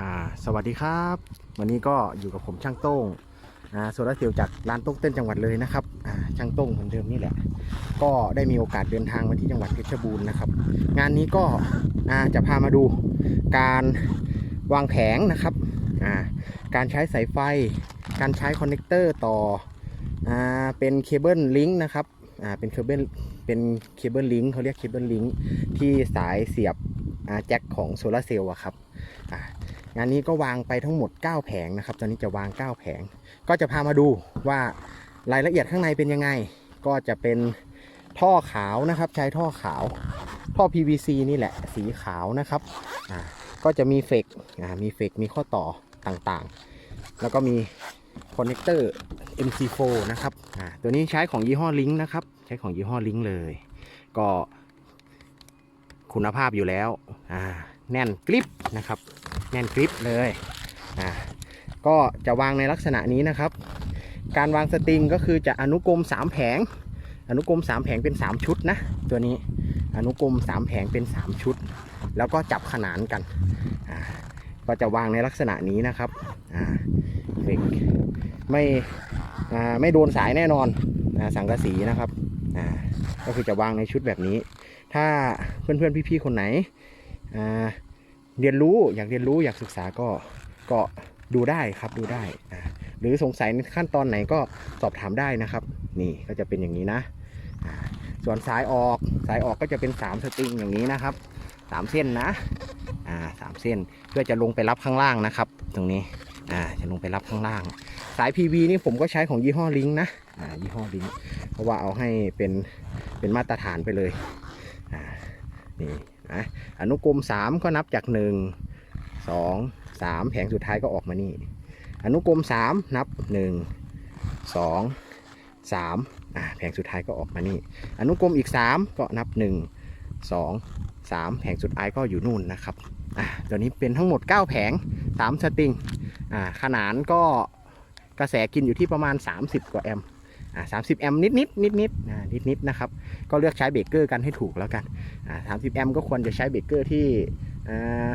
อ่าสวัสดีครับ วันนี้ก็อยู่กับผมช่างโต้งอ่าโซลาร์เซลล์จากร้านโต้งเต้นจังหวัดเลยนะครับอ่าช่างโต้งเหมือนเดิมนี่แหละ ก็ได้มีโอกาสเดินทางมาที่จังหวัดเพชรบูรณ์นะครับ งานนี้ก็อ่าจะพามาดูการวางแผงนะครับอ่าการใช้สายไฟ การใช้คอนเนคเตอร์ต่ออ่าเป็นเคเบิลลิงก์นะครับอ่าเป็นเคเบิลเป็นเคเบิลลิงก์เขาเรียกเคเบิลลิงก์ที่สายเสียบแจ็คของโซลาร์เซลล์อะครับ งานนี้ก็วางไปทั้งหมด 9 แผงนะครับตอนนี้จะวาง 9 แผง ก็จะพามาดูว่ารายละเอียดข้างในเป็นยังไง ก็จะเป็นท่อขาวนะครับ ใช้ท่อขาวท่อ PVC นี่แหละสีขาวนะครับอ่าก็จะมีเฟกอ่ามีเฟกมีข้อต่อต่างๆ แล้วก็มีคอนเนคเตอร์ MC4 นะครับอ่าตัวนี้ใช้ของยี่ห้อลิงนะครับ ใช้ของยี่ห้อลิงเลย ก็คุณภาพอยู่แล้วอ่าแน่นกริปนะครับ น่นกริปเลยอ่าก็จะวางในลักษณะนี้นะครับ การวางสตริงก็คือจะอนุกรม 3 แผง อนุกรม 3 แผงเป็น 3 ชุดนะ ตัวนี้อนุกรม 3 แผงเป็น 3 ชุด แล้วก็จับขนานกันอ่าก็จะวางในลักษณะนี้นะครับอ่าเฟกไม่อ่าไม่โดนสายแน่นอนอ่าสังกะสีนะครับอ่าก็คือจะวางในชุดแบบนี้ ถ้าเพื่อนๆพี่ๆคนไหนอ่า เรียนรู้อยากเรียนรู้อยากศึกษาก็ก็ดูได้ครับดูได้อ่าหรือสงสัยในขั้นตอนไหนก็สอบถามได้นะครับ นี่ก็จะเป็นอย่างนี้นะส่วนสายออกสายออกก็จะเป็น 3 สตริงอย่างนี้นะครับ 3 เส้นนะอ่าสามเส้นเพื่อจะลงไปรับข้างล่างนะครับ ตรงนี้อ่าจะลงไปรับข้างล่าง สาย PV นี่ผมก็ใช้ของยี่ห้อลิงนะอ่ายี่ห้อลิงเพราะว่าเอาให้เป็นเป็นมาตรฐานไปเลยอ่านี่ นะอนุกรม3 ก็นับจาก 1 2 3 แผงสุดท้ายก็ออกมานี่ อนุกรม 3 นับ 1 2 3อ่าแผงสุดท้ายก็ออกมานี่ อนุกรมอีก 3 ก็นับ 1 2 3 แผงสุดท้ายก็อยู่นู่นนะครับอ่าตัวนี้เป็นทั้งหมด 9 แผง 3 สตริงอ่าขนานก็กระแสกินอยู่ที่ประมาณ 30 กว่าแอมป์ อ่า30แอมป์นิดนิดนิดนิดอ่านิดนิดนะครับ ก็เลือกใช้เบรกเกอร์กันให้ถูกแล้วกันอ่า30แอมป์ก็ควรจะใช้เบรกเกอร์ที่อ่า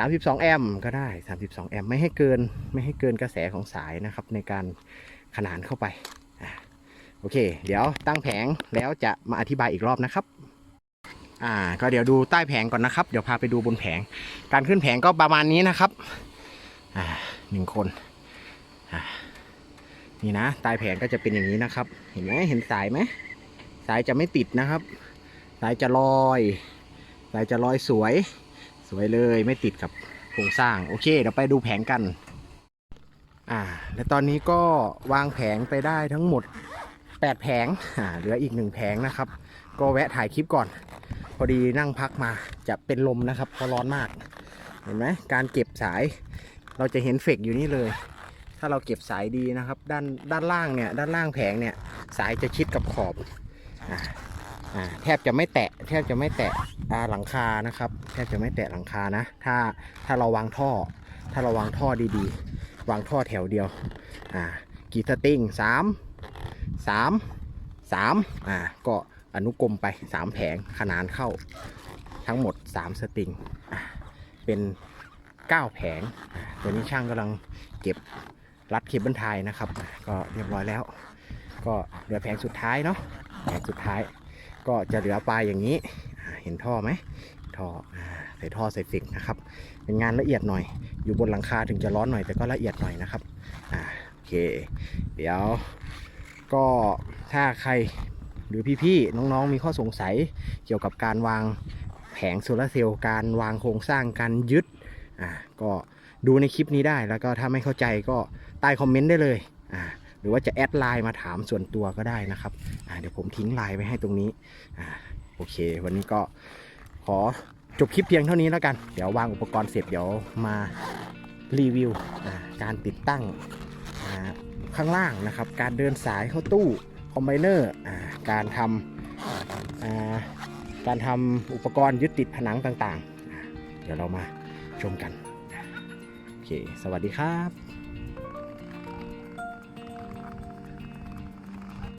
32แอมป์ก็ได้32แอมป์ไม่ให้เกินไม่ให้เกินกระแสของสายนะครับ ในการขนานเข้าไปอ่าโอเค เดี๋ยวตั้งแผงแล้วจะมาอธิบายอีกรอบนะครับอ่าก็เดี๋ยวดูใต้แผงก่อนนะครับ เดี๋ยวพาไปดูบนแผง การขึ้นแผงก็ประมาณนี้นะครับ อ่าหนึ่งคนอ่า นี่นะใต้แผงก็จะเป็นอย่างนี้นะครับ เห็นไหมเห็นสายไหมสายจะไม่ติดนะครับ สายจะลอยสายจะลอยสวย สวยเลยไม่ติดกับโครงสร้างโอเคเดี๋ยวไปดูแผงกันอ่าและตอนนี้ก็วางแผงไปได้ทั้งหมด 8 แผงอ่าเหลืออีกหนึ่งแผงนะครับ ก็แวะถ่ายคลิปก่อน พอดีนั่งพักมาจะเป็นลมนะครับเพราะร้อนมาก เห็นไหมการเก็บสาย เราจะเห็นเฟกอยู่นี่เลย ถ้าเราเก็บสายดีนะครับ ด้านด้านล่างเนี่ยด้านล่างแผงเนี่ยสายจะชิดกับขอบอ่าอ่าแทบจะไม่แตะแทบจะไม่แตะอ่าหลังคานะครับแทบจะไม่แตะหลังคานะถ้าถ้าเราวางท่อ ถ้าเราวางท่อดีๆ วางท่อแถวเดียวอ่ากี่สติงสามสามสามอ่าก็อนุกรมไปสามแผงขนานเข้าทั้งหมดสามสติงอ่าเป็นเก้าแผงอ่าตัวนี้ช่างกำลังเก็บ รัดเคเบิลไทยนะครับ ก็เรียบร้อยแล้ว ก็เหลือแผงสุดท้ายเนาะแผงสุดท้าย ก็จะเหลือปลายอย่างนี้ เห็นท่อไหมท่อใส่ท่อใส่ฟิกนะครับ เป็นงานละเอียดหน่อย อยู่บนหลังคาถึงจะร้อนหน่อยแต่ก็ละเอียดหน่อยนะครับอ่าโอเค เดี๋ยวก็ถ้าใครหรือพี่ๆน้องๆมีข้อสงสัยเกี่ยวกับการวางแผงโซลาร์เซลล์การวางโครงสร้างการยึดอ่าก็ ดูในคลิปนี้ได้แล้วก็ถ้าไม่เข้าใจก็ใต้คอมเมนต์ได้เลยอ่าหรือว่าจะแอดไลน์มาถามส่วนตัวก็ได้นะครับอ่าเดี๋ยวผมทิ้งไลน์ไว้ให้ตรงนี้อ่าโอเค วันนี้ก็ขอจบคลิปเพียงเท่านี้แล้วกัน เดี๋ยววางอุปกรณ์เสร็จเดี๋ยวมารีวิวการติดตั้งข้างล่างนะครับ การเดินสายเข้าตู้คอมไบเนอร์การทำการทำอุปกรณ์ยึดติดผนังต่างๆ เดี๋ยวเรามาชมกัน สวัสดีครับ